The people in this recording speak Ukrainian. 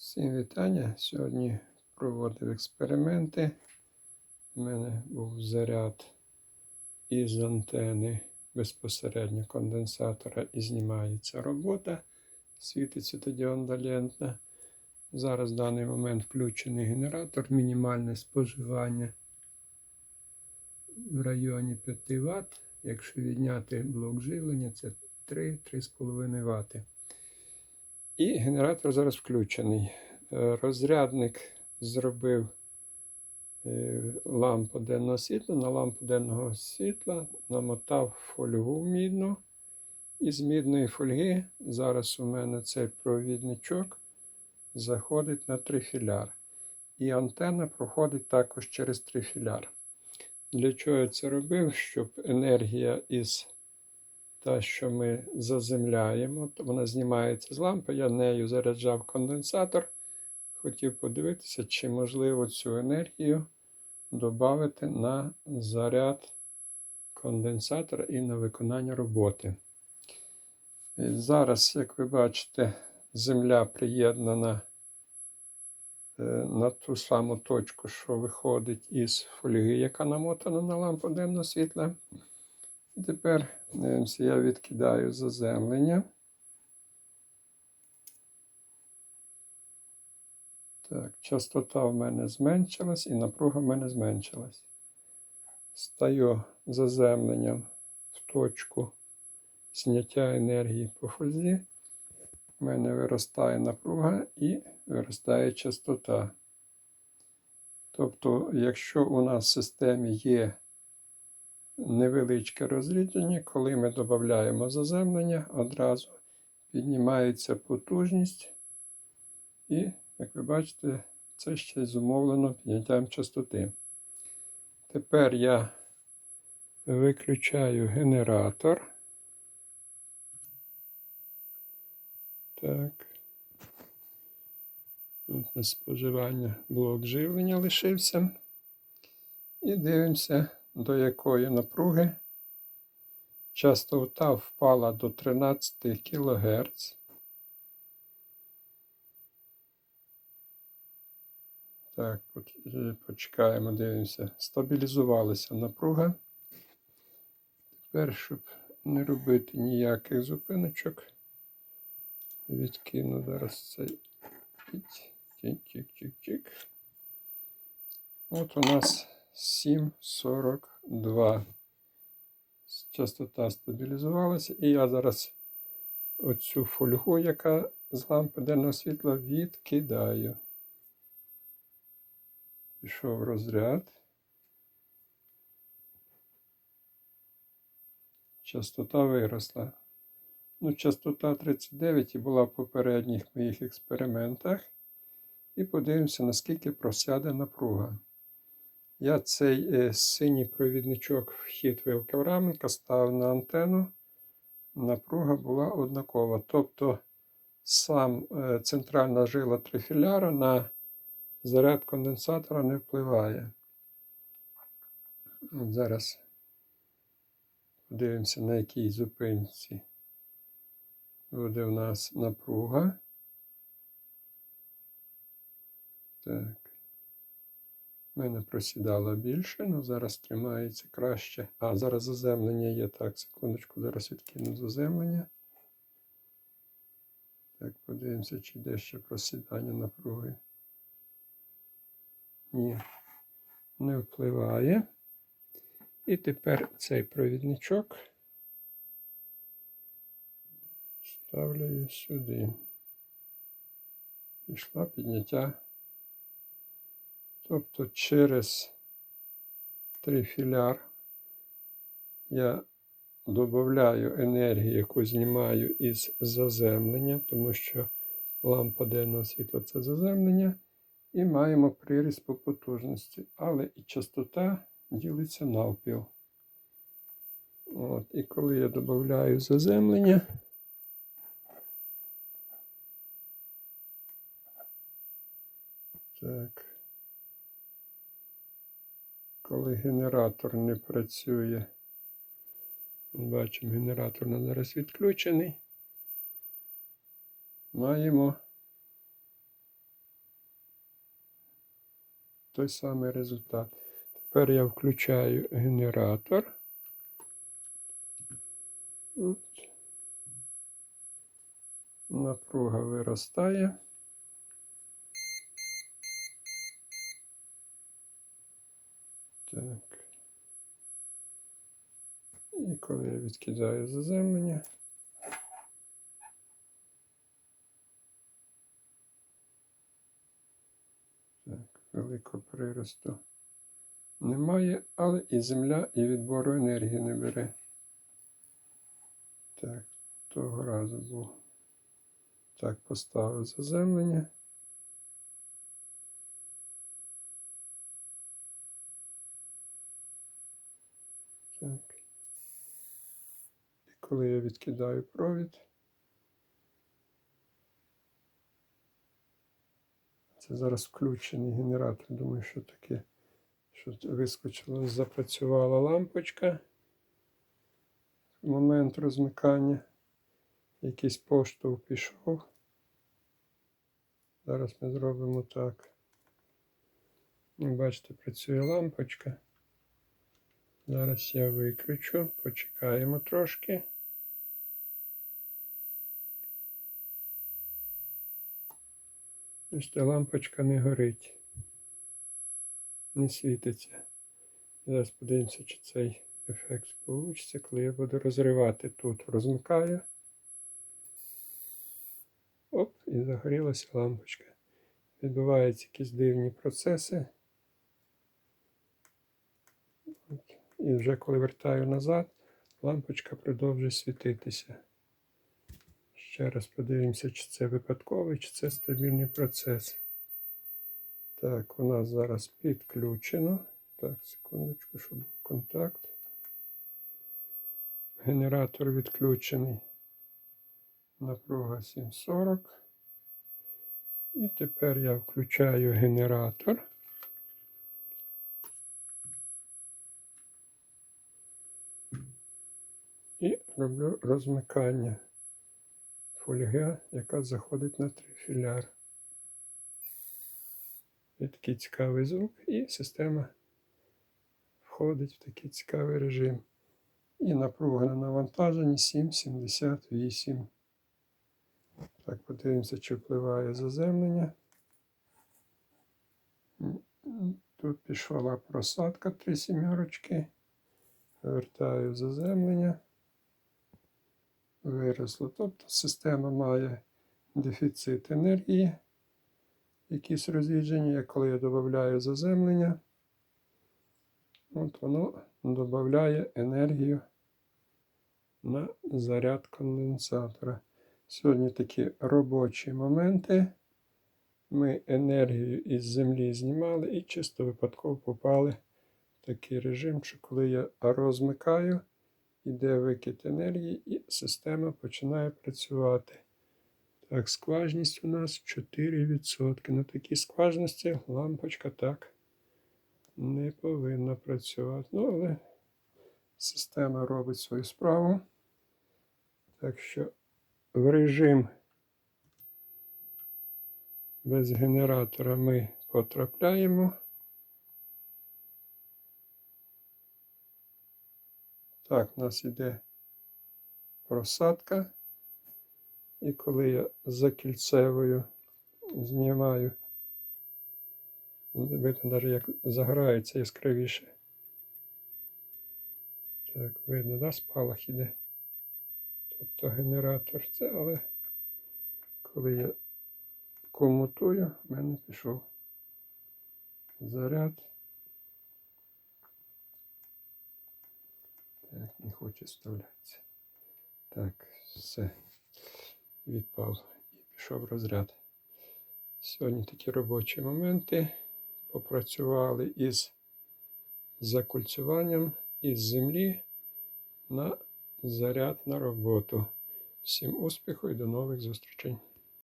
Всім вітання. Сьогодні проводив експерименти. У мене був заряд із антени безпосередньо конденсатора і знімається робота. Світиться тоді ондалентна. Зараз в даний момент включений генератор, мінімальне споживання в районі 5 Вт. Якщо відняти блок живлення, це 3-3,5 Вт. І генератор зараз включений. Е, Розрядник зробив е, лампу денного світла. На лампу денного світла намотав фольгу мідну. І з мідної фольги зараз у мене цей провідничок заходить на трифіляр. І антенна проходить також через трифіляр. Для чого я це робив? Щоб енергія із та, що ми заземляємо, вона знімається з лампи. Я нею заряджав конденсатор. Хотів подивитися, чи можливо цю енергію додати на заряд конденсатора і на виконання роботи. І Зараз, як ви бачите, земля приєднана е, на ту саму точку, що виходить із фольги, яка намотана на лампу денного світла. Тепер дивимося, я відкидаю заземлення. Так, частота в мене зменшилась і напруга в мене зменшилась. Стаю заземленням в точку зняття енергії по фользі. У мене виростає напруга і виростає частота. Тобто, якщо у нас в системі є невеличке розрідження, коли ми додаємо заземлення, одразу піднімається потужність, і, як ви бачите, це ще й зумовлено підняттям частоти. Тепер я виключаю генератор. Так. Тут на споживання блок живлення лишився. І дивимося до якої напруги частота впала до 13 кГц. Так, почекаємо, дивимося. Стабілізувалася напруга. Тепер, щоб не робити ніяких зупиночок, відкину зараз цей тік-тік-тік-тік. От у нас 7,42. Частота стабілізувалася. І я зараз оцю фольгу, яка з лампи денного світла, відкидаю. Пішов розряд. Частота виросла. Ну, частота 39 і була в попередніх моїх експериментах. І подивимося, наскільки просяде напруга. Я цей е, синій провідничок вхід вилкавраменка ставив на антенну. Напруга була однакова. Тобто сам е, центральна жила трифіляра на заряд конденсатора не впливає. Зараз подивимося, на якій зупинці буде у нас напруга. Так. У мене просідало більше, але зараз тримається краще. А, зараз заземлення є. Так, секундочку, зараз відкину заземлення. Так, подивимося, чи де ще просідання напруги. Ні, не впливає. І тепер цей провідничок ставлю сюди. Пішла підняття. Тобто через трифіляр я додаю енергію, яку знімаю із заземлення, тому що лампа денного світла це заземлення, і маємо приріст по потужності, але і частота ділиться навпіл. От, І коли я додаю заземлення, так коли генератор не працює. Бачимо, генератор на зараз відключений. Маємо той самий результат. Тепер я включаю генератор. От. Напруга виростає. Так. І коли я відкидаю заземлення, так, великого приросту немає, але і земля, і відбору енергії не бере. Так, того разу був. Так, поставив заземлення. Так. І коли я відкидаю провід, це зараз включений генератор. Думаю, що таке, що вискочила, запрацювала лампочка. В момент розмикання. Якийсь поштовх пішов. Зараз ми зробимо так. Бачите, працює лампочка. Зараз я виключу, почекаємо трошки. Бачите, лампочка не горить, не світиться. Зараз подивимося, чи цей ефект вийде, коли я буду розривати тут. Розмикаю. Оп, і загорілася лампочка. Відбуваються якісь дивні процеси. От. І вже коли вертаю назад, лампочка продовжує світитися. Ще раз подивимося, чи це випадковий, чи це стабільний процес. Так, у нас зараз підключено. Так, секундочку, щоб був контакт. Генератор відключений. Напруга 740. І тепер я включаю генератор. І роблю розмикання фольги, яка заходить на трифіляр. І такий цікавий звук, і система входить в такий цікавий режим. І напруга на навантаженні 7,78. Так, подивимося, чи впливає заземлення. Тут пішла просадка 3 сімерочки. Вертаю заземлення. Виросло. Тобто система має дефіцит енергії. Якісь розрідження, як коли я додаю заземлення, от воно додає енергію на заряд конденсатора. Сьогодні такі робочі моменти. Ми енергію із землі знімали і чисто випадково попали в такий режим, що коли я розмикаю, іде викид енергії, і система починає працювати. Так, скважність у нас 4%. На такій скважності лампочка так не повинна працювати. Ну, але система робить свою справу. Так що в режим без генератора ми потрапляємо. Так, у нас іде просадка. І коли я за кільцевою знімаю, видно навіть як заграється яскравіше. Так, видно, да, спалах іде. Тобто генератор це, але коли я комутую, в мене пішов заряд. Не хоче вставлятися. Так, все. Відпав і пішов розряд. Сьогодні такі робочі моменти. Попрацювали із закульцюванням із землі на заряд на роботу. Всім успіху і до нових зустрічей!